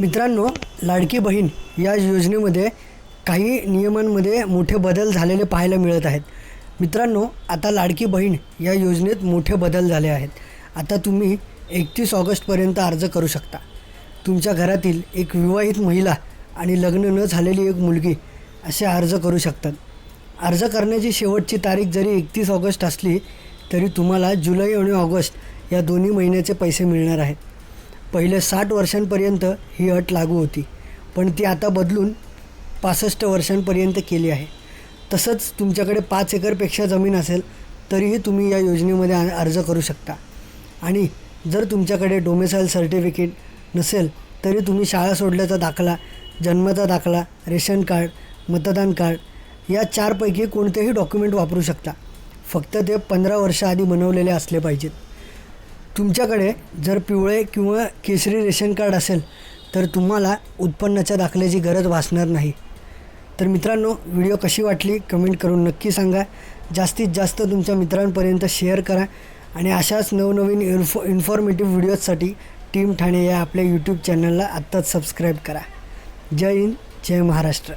मित्रांनो लाडकी बहीण या योजनेमध्ये काही नियमांमध्ये मोठे बदल झालेले पाहायला मिळत आहेत. मित्रांनो आता लाडकी बहीण या योजनेत मोठे बदल झाले आहेत. आता तुम्ही एकतीस ऑगस्टपर्यंत अर्ज करू शकता. तुमच्या घरातील एक विवाहित महिला आणि लग्न न झालेली एक मुलगी असे अर्ज करू शकतात. अर्ज करण्याची शेवटची तारीख जरी एकतीस ऑगस्ट असली तरी तुम्हाला जुलै आणि ऑगस्ट या दोन्ही महिन्याचे पैसे मिळणार आहेत. पहिले साठ वर्षांपर्यंत ही अट लागू होती पण ती आता बदलून पासष्ट वर्षांपर्यंत केली आहे. तसंच तुमच्याकडे पाच एकरपेक्षा जमीन असेल तरीही तुम्ही या योजनेमध्ये आ- अर्ज करू शकता. आणि जर तुमच्याकडे डोमेसाईल सर्टिफिकेट नसेल तरी तुम्ही शाळा सोडल्याचा दाखला जन्माचा दाखला रेशन कार्ड मतदान कार्ड या चारपैकी कोणतेही डॉक्युमेंट वापरू शकता. फक्त ते पंधरा वर्षाआधी बनवलेले असले पाहिजेत. तुमच्याकडे जर पिवळे किंवा केसरी रेशन कार्ड असेल तर तुम्हाला उत्पन्नाच्या दाखल्याची गरज भासणार नाही. तर मित्रांनो व्हिडिओ कशी वाटली कमेंट करून नक्की सांगा. जास्तीत जास्त तुमच्या मित्रांपर्यंत शेअर करा आणि अशाच नवनवीन इन्फो इन्फॉर्मेटिव्ह व्हिडिओजसाठी टीम ठाणे या आपल्या यूट्यूब चॅनलला आत्ताच सबस्क्राईब करा. जय हिंद जय महाराष्ट्र.